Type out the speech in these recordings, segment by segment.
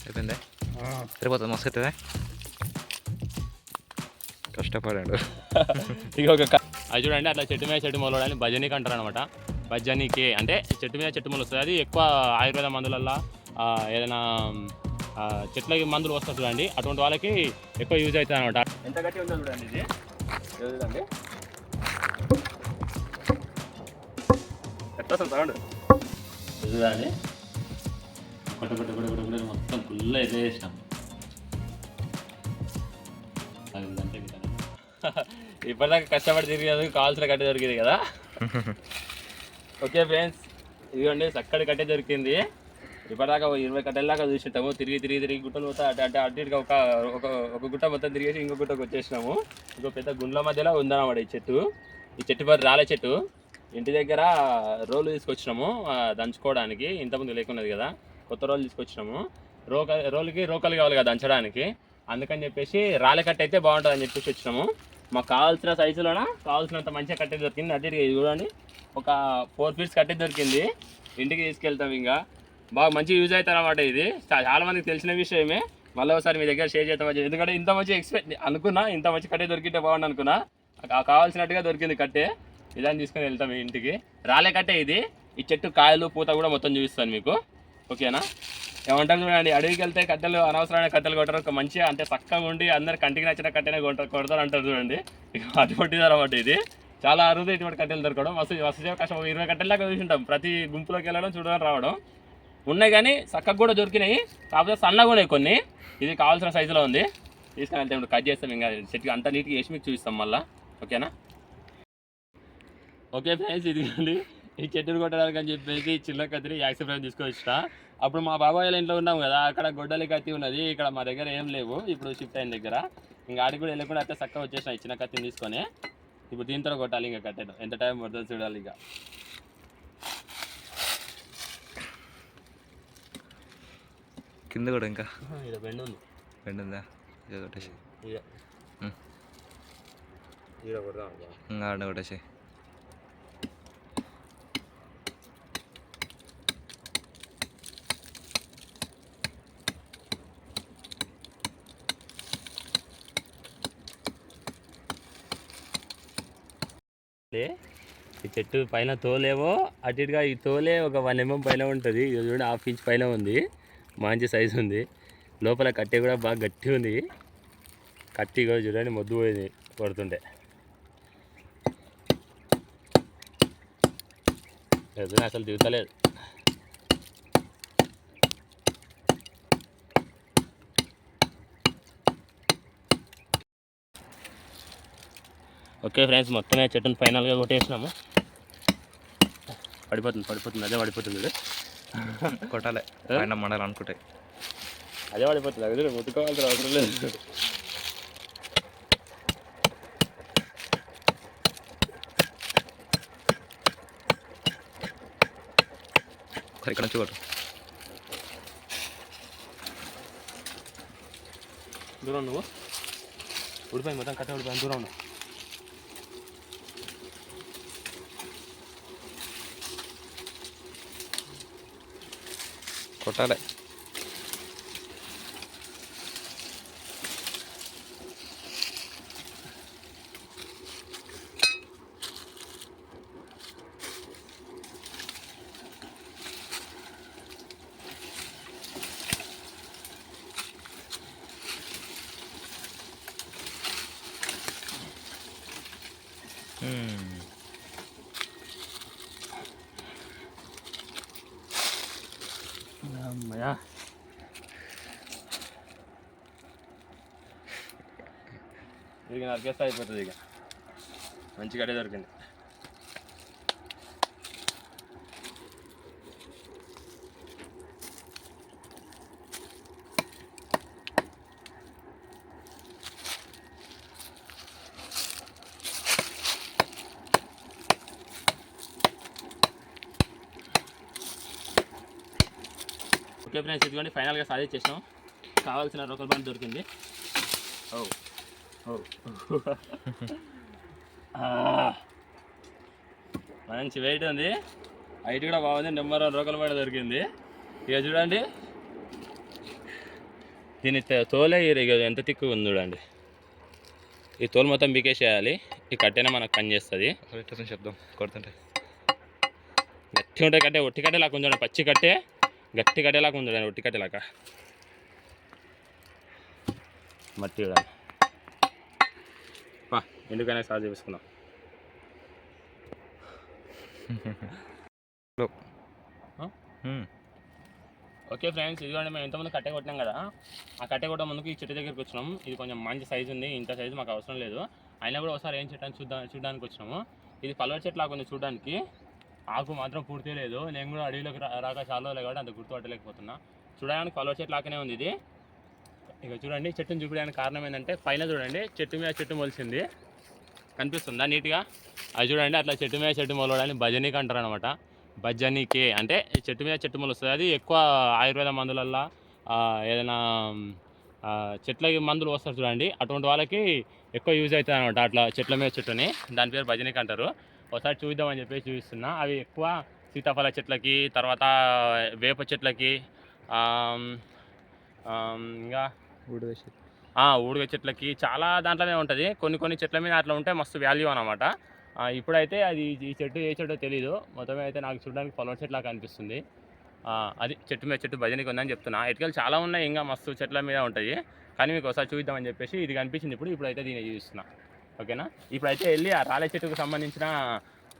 అయిపోయిందా? సరిపోతుంది మస్తు అవుతుందా కష్టపడాడు. ఇక ఒక అది చూడండి అట్లా చెట్టు మీద చెట్టు మొలవడాన్ని భజనీకి అంటారు అనమాట భజనీకి అంటే చెట్టు మీద చెట్టు మొల వస్తుంది అది ఎక్కువ ఆయుర్వేద మందులల్లో ఆ, ఏదైనా చెట్లకి మందులు వస్తుంది చూడండి. అటువంటి వాళ్ళకి ఎక్కువ యూజ్ అవుతుంది అనమాట ఎంత గట్టి ఉందో చూడండి ఇది. చూడండి. ఎట్లా వస్తుంది సౌండ్? ఇది చూడండి. కొట్ట కొట్ట కొట్ట కొట్ట కొట్ట మొత్తం ఫుల్ చేసినాం. ఇంకా ఇప్పటిదాకా కష్టపడి తిరిగేది కావాల్సిన కట్టే దొరికింది కదా. ఓకే ఫ్రెండ్స్ ఇదిగోండి చక్కటి కట్టే దొరికింది. ఇప్పటిదాకా ఇరవై కట్టెల దాకా చూసింటాము. తిరిగి తిరిగి తిరిగి గుట్టలు పోతా అటు అటు అటు ఇటుగా ఒక ఒక ఒక గుట్ట మొత్తం తిరిగేసి ఇంకో గుట్టకు వచ్చేసినాము. ఇంకో పెద్ద గుండ్ల మధ్యలో ఉందన్నమాట ఈ చెట్టు. ఈ చెట్టు పేరు రాలే చెట్టు. ఇంటి దగ్గర రోలు తీసుకొచ్చినాము దంచుకోవడానికి. ఇంతకుముందు లేకున్నది కదా. కొత్త రోలు తీసుకొచ్చినాము. రోక రోలుకి రోకలు కావాలి కదా దంచడానికి. అందుకని చెప్పేసి రాళ్ళ కట్ట అయితే బాగుంటుంది అని చెప్పేసి వచ్చినాము. మాకు కావాల్సిన సైజులోన? కావాల్సినంత మంచిగా కట్టే దొరికింది. అటు ఇటు ఇది చూడండి. ఒక ఫోర్ ఫీట్స్ కట్టే దొరికింది. ఇంటికి తీసుకెళ్తాం ఇంకా. బాగా మంచి యూజ్ అవుతుంది అనమాట ఇది. చాలా మందికి తెలిసిన విషయమే. మళ్ళీ ఒకసారి మీ దగ్గర షేర్ చేద్దాం ఎందుకంటే ఇంత మంచి ఎక్స్పెక్ట్ అనుకున్నా ఇంత మంచి కట్టే దొరికితే బాగుండు అనుకున్నా. కావాల్సినట్టుగా దొరికింది కట్టే. ఇదాన్ని తీసుకొని వెళ్తాం ఇంటికి. రాలే కట్టే ఇది. ఈ చెట్టు కాయలు పూత కూడా మొత్తం చూపిస్తాను మీకు. ఓకేనా? ఏమంటారు చూడండి అడవికి వెళ్తే కట్టెలు అనవసరమైన కట్టెలు కొట్టరు. ఒక మంచిగా అంటే చక్కగా ఉండి అందరు కంటికి నచ్చిన కట్టెనే కొట్టారు కొడతారు అంటారు చూడండి. ఇక అటువంటిది అనమాట ఇది. చాలా అరుదు ఇటువంటి కట్టెలు దొరకడం. మస్తు మస్తు కష్టం. ఇరవై కట్టెల దాకా చూసింటాం. ప్రతి గుంపులోకి వెళ్ళడం చూడడం రావడం. ఉన్నాయి కానీ చక్కగా కూడా దొరికినాయి. కాకపోతే సన్నగా ఉన్నాయి కొన్ని. ఇది కావాల్సిన సైజులో ఉంది. తీసుకుని వెళ్తే ఇప్పుడు కట్ చేస్తాం ఇంకా. చెట్టు అంత నీట్గా వేసి మీకు చూపిస్తాం మళ్ళీ. ఓకేనా? ఓకే ఫ్రెండ్స్ ఇదిగోండి. ఈ చెట్టును కొట్టడానికి అని చెప్పేసి చిన్న కత్తిరి యాక్సిఫ్రైన్ తీసుకొచ్చిన అప్పుడు మా బాబాయ్ ఇంట్లో ఉన్నాం కదా అక్కడ గొడ్డలి కత్తి ఉన్నది ఇక్కడ మా దగ్గర ఏం లేవు. ఇప్పుడు షిఫ్ట్ అయిన దగ్గర. ఇంకా ఆడికి కూడా వెళ్ళకుండా అయితే చక్కగా వచ్చేసిన చిన్న కత్తిని తీసుకొని. ఇప్పుడు దీంతో కొట్టాలి ఇంకా కట్టేది ఎంత టైం పడుతుందో చూడాలి ఇక. కింద కూడా ఇంకా? ఇది బెండ్ ఉంది. రెండు ఉందా? ఇది కొట్టేసి ఇక కొడదాం ఆడ కొట్టేసి లే, ఈ చెట్టు పైన తోలేవో అటు ఇటుగా ఈ తోలే ఒక వన్ ఎంఎం పైన ఉంటుంది. ఇది చూడండి హాఫ్ ఇంచ్ పైన ఉంది. మంచి సైజు ఉంది. లోపల కట్టె కూడా బాగా గట్టి ఉంది. కట్టి కూడా చూడండి మొద్దు పోయింది కొడుతుంటే. ఎదురు అసలు దిగుతలేదు. ఓకే ఫ్రెండ్స్ మొత్తమే చెట్టును ఫైనల్గా కొట్టేసినాము. పడిపోతుంది పడిపోతుంది అదే పడిపోతుంది. కొట్టాలి. పైన మండాలి అనుకుంటే అదే పడిపోతుంది అదే ముట్టుకోవాల్సిన అవసరం లేదు. ఇక్కడ నుంచి కొట్టు. దూరం నువ్వు. ఉడిపోయి మొత్తం కట్ట ఉడిపోయి దూరం ఉన్నావు. కొట్టాలి మ్మ్. అమ్మయ్యా ఇక నరికేస్తే అయిపోతుంది ఇక. మంచి గడే దొరికింది. ఓకే ఫ్రెండ్స్ ఇదిగోండి ఫైనల్గా సాధించేసినాం. కావాల్సిన రొకల్ బండ్ దొరికింది. ఓ. మంచి వెయిట్ ఉంది. హైట్ కూడా బాగుంది. నెంబర్ వన్ రోకల్ బండ్ దొరికింది. ఇక చూడండి. దీని తోలే ఇక ఎంత తిక్కుగా ఉంది చూడండి. ఈ తోలు మొత్తం బీకేసేయాలి ఈ కట్టెనే మనకు పని చేస్తుంది. శబ్దం కొడుతుంటే. గట్టి ఉంటే కట్టే ఒట్టి కట్టేలాగా ఉంచండి పచ్చి కట్టే గట్టి కట్టేలాగా ఉంచండి ఒట్టి కట్టేలాగా మట్టి చూడండి. ఎందుకైనా చేసుకుందాం హ్మ్. ఓకే ఫ్రెండ్స్ ఇదిగోండి మేము ఇంతమంది కట్టె కొట్టినాం కదా. ఆ కట్టె కొట్ట ముందుకు ఈ చెట్టు దగ్గరికి వచ్చినాం. ఇది కొంచెం మంచి సైజు ఉంది ఇంత సైజు మాకు అవసరం లేదు. అయినా కూడా ఒకసారి ఏం చెట్టు అని చూద్దాం చూడడానికి వచ్చినాము. ఇది పల్వర్ చెట్టు లాగా ఉంది చూడడానికి. ఆకు మాత్రం పూర్తి లేదు. నేను కూడా అడవిలోకి రాక చాలా కాబట్టి అంత గుర్తుపట్టలేకపోతున్నా. చూడడానికి పల్వర్ చెట్టు లాగానే ఉంది ఇది. ఇక చూడండి చెట్టుని చూపించడానికి కారణం ఏంటంటే పైన చూడండి చెట్టు మీద చెట్టు మొలిసింది. కనిపిస్తుందా నీట్గా? అది చూడండి అట్లా చెట్టు మీద చెట్టు మొలవడానికి భజనీకి అంటారు అనమాట భజనీకే. అంటే చెట్టు మీద చెట్టు మొలుస్తుంది. అది ఎక్కువ ఆయుర్వేద మందులల్లో ఏదైనా చెట్లకి మందులు వస్తారు చూడండి. అటువంటి వాళ్ళకి ఎక్కువ యూజ్ అవుతుంది అనమాట అట్లా చెట్ల మీద చెట్టుని. దాని పేరు భజనీకి అంటారు. ఒకసారి చూద్దామని చెప్పేసి చూపిస్తున్నా అవి ఎక్కువ సీతాఫల చెట్లకి తర్వాత వేప చెట్లకి ఇంకా ఆమ్, ఇంకా ఊడిగ చెట్లకి చాలా దాంట్లోనే ఉంటుంది. కొన్ని కొన్ని చెట్ల మీద అట్లా ఉంటే మస్తు వాల్యూ అనమాట ఇప్పుడైతే అది ఈ చెట్టు ఏ చెట్టో తెలీదు. మొత్తం అయితే నాకు చూడడానికి పొలం చెట్లా కనిపిస్తుంది. అది చెట్టు మీద చెట్టు భజనకి ఉందని చెప్తున్నా. ఎటుకలు చాలా ఉన్నాయి ఇంకా మస్తు చెట్ల మీద ఉంటాయి. కానీ మీకు ఒకసారి చూద్దామని చెప్పేసి ఇది కనిపించింది ఇప్పుడు. ఇప్పుడైతే దీన్ని చూస్తున్నా. ఓకేనా? ఇప్పుడైతే వెళ్ళి ఆ రాలే చెట్టుకు సంబంధించిన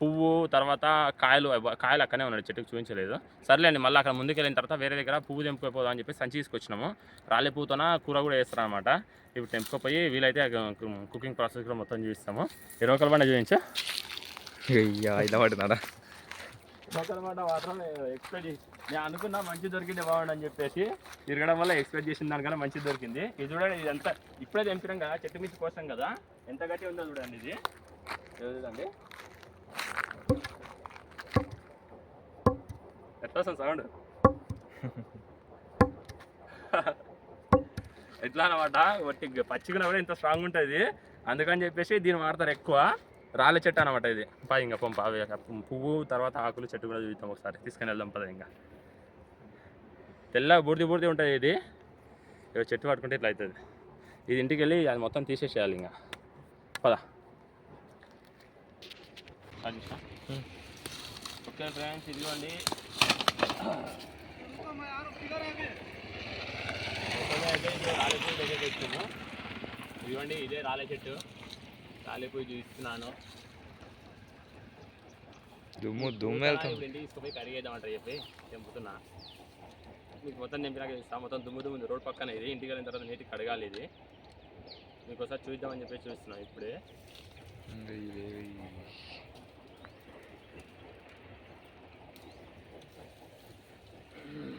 పువ్వు తర్వాత కాయలు కాయలు అక్కనే ఉన్నాడు చెట్టుకు చూపించలేదు. సర్లేండి మళ్ళీ అక్కడ ముందుకు వెళ్ళిన తర్వాత వేరే దగ్గర పువ్వు తెంపుకోపోదాం అని చెప్పి సంచి తీసుకొచ్చినాము. పువ్వుతోన కూర కూడా వేస్తారు అనమాట ఇప్పుడు తెంపుకోపోయి వీలైతే కుకింగ్ ప్రాసెస్ కూడా మొత్తం చూపిస్తాము. ఇరవై ఒకరి బండ చూపించు. అయ్యా ఇలా పడుతున్నాడా మాట మాత్రం ఎక్స్పెక్ట్ నేను అనుకున్నా మంచి దొరికింది బాగుండు అని చెప్పేసి తిరగడం వల్ల ఎక్స్పెక్ట్ చేసిన దానికన్నా మంచి దొరికింది. ఇది చూడండి ఇది ఎంత ఇప్పుడే తెంపినాం కదా చెట్టు మించి కోసం కదా ఎంత గట్టి ఉందో చూడండి ఇది. ఇది చూడండి. ఎట్లా వస్తుంది సౌండ్ ఎట్లా అనమాట వట్టి పచ్చిగా కూడా ఇంత స్ట్రాంగ్ ఉంటుంది. అందుకని చెప్పేసి దీన్ని వాడతారు ఎక్కువ. రాళ్ళ చెట్టు అనమాట ఇది. పా ఇంకా పంప అవి పువ్వు తర్వాత ఆకులు చెట్టు కూడా చూద్దాం ఒకసారి. తీసుకొని వెళ్దాం పద ఇంకా తెల్ల బూర్ది బూర్ది ఉంటుంది ఇది. చెట్టు పట్టుకుంటే ఇట్లా అవుతుంది ఇది ఇంటికి వెళ్ళి అది మొత్తం తీసేసేయాలి ఇంకా పద. ఓకే ఫ్రెండ్స్ ఇదిగోండి. అయితే ఇది రాలే చెట్టు. రాలేపూడి చూపిస్తున్నాను దుమ్ము దుమ్ము తీసుకుపోయి కడిగేద్దామంట చెప్పి తెంపుతున్నా. మీకు మొత్తం తెంపినాక ఇస్తాం మొత్తం దుమ్ము దుమ్ము రోడ్ పక్కన ఇది ఇంటికి వెళ్ళిన తర్వాత నీటికి కడగాలి ఇది. మీకు ఒకసారి చూద్దామని చెప్పి చూస్తున్నాం ఇప్పుడే. হুম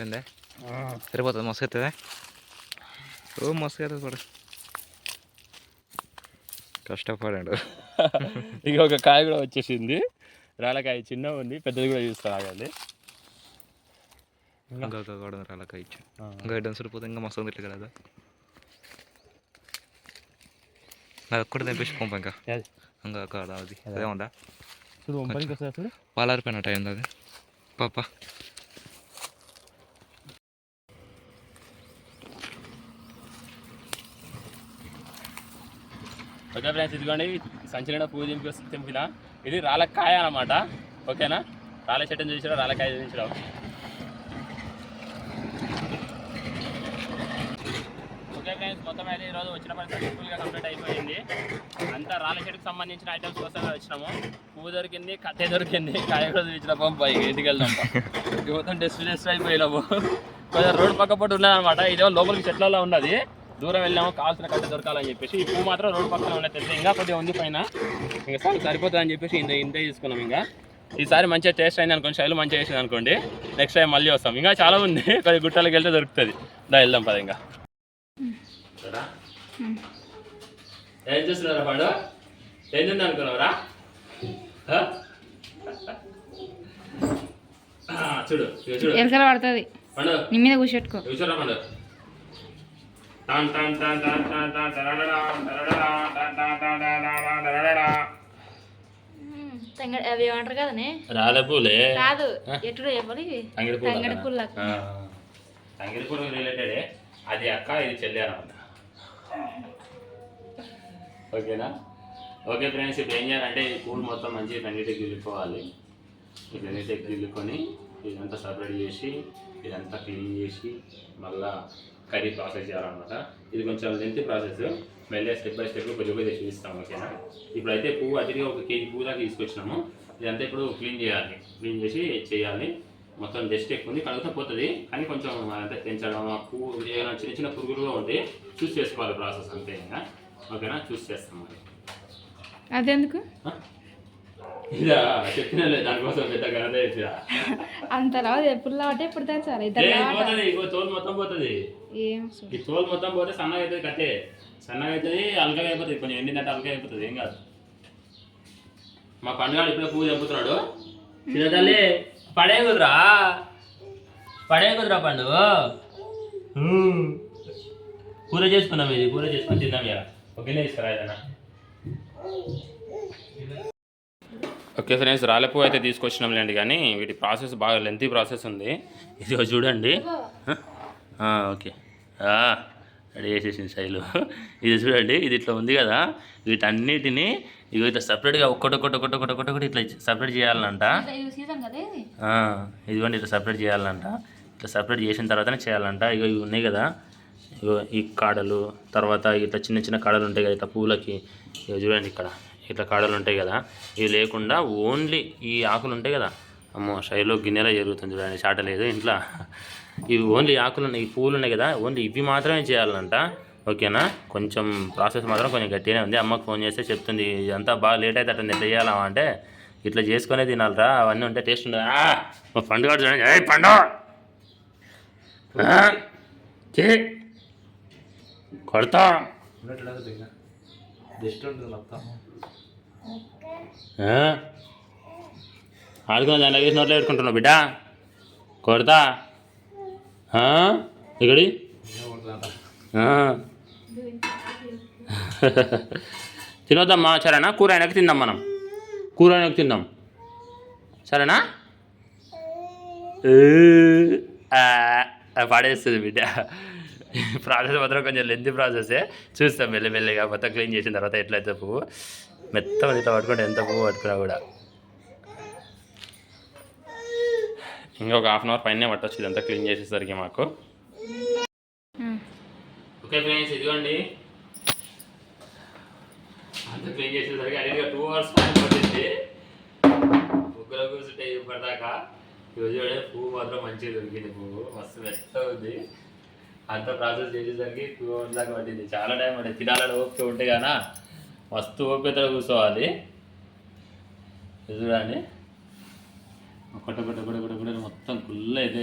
అయిపోయిందా సరిపోతుంది మస్తు అవుతుందా ఓ మస్తు అవుతుంది కూడా కష్టపడాడు ఇక ఒక కాయ కూడా వచ్చేసింది రాలకాయ చిన్నగా ఉంది పెద్దది కూడా చూస్తా ఆగండి ఇంకా కూడా అలా ఇచ్చు ఇంకా ఇడ్డం సరిపోతే ఇంకా మస్తు ఉంది కదా నాకు ఒక్కటి తెప్పించి పంప ఇంకా? ఇంకా కాడ అది అదే ఉందా చూడు వంపనికి వస్తుందా చూడు పాలారిపోయిన టైం అది పాప ఓకే ఫ్రెండ్స్ ఇదిగోండి సంచలన పూజ తెంపిన ఇది రాలకాయ అన్నమాట. ఓకేనా? రాళ్ళ చెట్టును చూసాడు రాలకాయ చూపించడం. ఓకే ఫ్రెండ్స్ మొత్తం అయితే ఈరోజు వచ్చిన పని సక్సెస్ఫుల్గా కంప్లీట్ అయిపోయింది. అంతా రాళ్ళ చెట్టుకు సంబంధించిన ఐటమ్స్ కోసం వచ్చినాము. పువ్వు దొరికింది కట్టె దొరికింది. కాయ కూడా చూపించిన పంప ఇంటికి వెళ్దాం మొత్తం డెస్ట్ డెస్ట్ అయిపోయినాము. కొంచెం రోడ్ పక్క పొట్టు ఉన్నదనమాట ఇదేమో లోపలికి చెట్లలో ఉన్నది. దూరం వెళ్ళాము కావాల్సిన కట్ట దొరకాలని చెప్పేసి. ఈ పువ్వు మాత్రం రోడ్డు పక్కన ఉన్న తెలిసి. ఇంకా కొద్దిగా ఉంది పైన. ఇంకా సార్ సరిపోతుంది అని చెప్పేసి ఇంత ఇంతే తీసుకున్నాం ఇంకా. ఈసారి మంచిగా టేస్ట్ అయింది అనుకోండి శైలు మంచిగా చేసింది అనుకోండి నెక్స్ట్ టైం మళ్ళీ వస్తాం. ఇంకా చాలా ఉంది. కొద్ది గుట్టలకి వెళ్తే దొరుకుతుంది. దా వెళ్దాం పద ఇంకా. ఏం చేస్తున్నారా పాడు? ఏం తింది అనుకున్నావురా? చూడు చూడు. ఎలకల పడుతుంది. పండు. నీ మీద కూర్చోట్టుకో చూసారా పండు? అవి ఏమంటారు కదనే రాలే పూలే కాదు ఎటు చెప్పాలి తంగిడి పూలు తంగడి పూలు రిలేటెడే అది అక్క ఇది చెల్లి అనమాట ఓకేనా ఓకే ఫ్రెండ్స్ ఇప్పుడు ఏం చేయాలంటే ఈ పూలు మొత్తం మంచిగా రెండింటికి గిల్లుకోవాలి ఈ రెండింటికి గిల్లుకొని ఇదంతా సపరేట్ చేసి ఇదంతా క్లీన్ చేసి మళ్ళా కర్రీ ప్రాసెస్ చేయాలన్నమాట. ఇది కొంచెం లెంత్ ప్రాసెస్. మెల్లే స్టెప్ బై స్టెప్ కొద్ది కొద్దిగా చూపిస్తాం ఓకేనా? ఇప్పుడైతే పువ్వు అతిగా ఒక కేజీ పువ్వు దాకా తీసుకొచ్చినాము. ఇదంతా ఇప్పుడు క్లీన్ చేయాలి. క్లీన్ చేసి చేయాలి. మొత్తం డస్ట్ ఎక్కువ ఉంది కడుగుతా పోతుంది. కానీ కొంచెం అదంతా పెంచడం ఆ పువ్వు ఏమైనా చిన్న చిన్న పురుగులుగా ఉంటే చూస్ చేసుకోవాలి ప్రాసెస్ అంతే ఇంకా ఓకేనా? చూస్ చేస్తాం మరి. అదెందుకు? గణదే అంతలా పుల్ల పట్టే ఇప్పుడు సార్ ఇగో తోలు మొత్తం పోతుంది. ఈ తోలు మొత్తం పోతే సన్నగా అవుతుంది కట్టే. సన్నగా అవుతుంది అల్కగా అయిపోతుంది కొంచెం ఎండిందంటే అల్కగా అయిపోతుంది ఏం కాదు. మా పండుగ ఇప్పుడే పువ్వు చంపుతున్నాడు చిన్నతల్లి పడే కుదురా. పడే కుదురా పండు. కూర చేసుకున్నాం ఇది కూర చేసుకొని తిందాం ఇక ఓకేనే తీసుకురా ఏదైనా. ఓకే ఫ్రెండ్స్ రాలపూ అయితే తీసుకొచ్చినాంలేండి కానీ వీటి ప్రాసెస్ బాగా లెంతీ ప్రాసెస్ ఉంది. ఇది చూడండి. ఓకే. రెడీ చేసేసింది శైలు ఇది చూడండి ఇది ఇట్లా ఉంది కదా. వీటన్నిటిని ఇవి ఇట్లా సపరేట్గా ఒక్కటి ఒక్కటి ఒక్కటి ఒక్కటి ఒక్కటి ఒకటి ఇట్లా సపరేట్ చేయాలంట. ఇదిగోండి ఇట్లా సపరేట్ చేయాలంట. ఇట్లా సపరేట్ చేసిన తర్వాతనే చేయాలంట. ఇగో ఇవి ఉన్నాయి కదా. ఇగో ఈ కాడలు తర్వాత ఇట్లా చిన్న చిన్న కాడలు ఉంటాయి కదా ఇట్లా పూలకి. ఇగో చూడండి ఇక్కడ. ఇట్లా కాడలు ఉంటాయి కదా ఇవి లేకుండా ఓన్లీ ఈ ఆకులు ఉంటాయి కదా అమ్మో శైలో గిన్నెలో జరుగుతుంది చూడండి చాట లేదు ఇంట్లో. ఇవి ఓన్లీ ఆకులు ఉన్నాయి ఈ పూలు ఉన్నాయి కదా ఓన్లీ ఇవి మాత్రమే చేయాలంట ఓకేనా? కొంచెం ప్రాసెస్ మాత్రం కొంచెం గట్టిగానే ఉంది. అమ్మకు ఫోన్ చేస్తే చెప్తుంది అంతా బాగా లేట్ అయితే అట్లా ఎట్లా చేయాలా అంటే ఇట్లా చేసుకునే తినాలరా అవన్నీ ఉంటే టేస్ట్ ఉండదు. ఆ, మా చూడండి ఏ పండు! చే కొడతా. ఆడుకున్న దాని వేసి నోట్లో పెట్టుకుంటున్నావు బిడ్డ? కొడతా? ఇక్కడి ఆ. తినొద్దమ్మా సరేనా? కూర అయినాక తిందాం మనం. కూర అయినాక తిందాం. సరేనా? పాడేస్తుంది పడేస్తుంది బిడ్డ. ప్రాసెస్ మాత్రం కొంచెం లెంత్ ప్రాసెసే. చూస్తాం మెల్లి మెల్లిగా మొత్తం క్లీన్ చేసిన తర్వాత ఎట్లయితే పువ్వు మెత్తం ఇట్లా పట్టుకుంటే ఎంత పువ్వు పట్టుకున్నా కూడా. ఇంకొక హాఫ్ అన్ అవర్ పైన పట్టొచ్చు ఇదంతా క్లీన్ చేసేసరికి మాకు. ఓకే ఫ్రెండ్స్ ఇదిగోండి. అంత క్లీన్ చేసేసరికి అడిగిగా టూ అవర్స్ టైం పట్టింది. ముగ్గురు కూర్చుంటే ఇప్పటిదాకా ఈరోజు పువ్వు మాత్రం మంచిగా దొరికింది పువ్వు. మస్తు మెత్త ఉంది. అంత ప్రాసెస్ చేసేసరికి టూ అవర్స్ దాకా పట్టింది. చాలా టైం పట్టింది. తినాలని ఓపిక ఉంటే కానీ మస్తు ఓపికతో కూర్చోవాలి. ఇది చూడండి. ఒకటి ఒకటి ఒకటి ఒకటి ఒకటి మొత్తం గుల్ల అయితే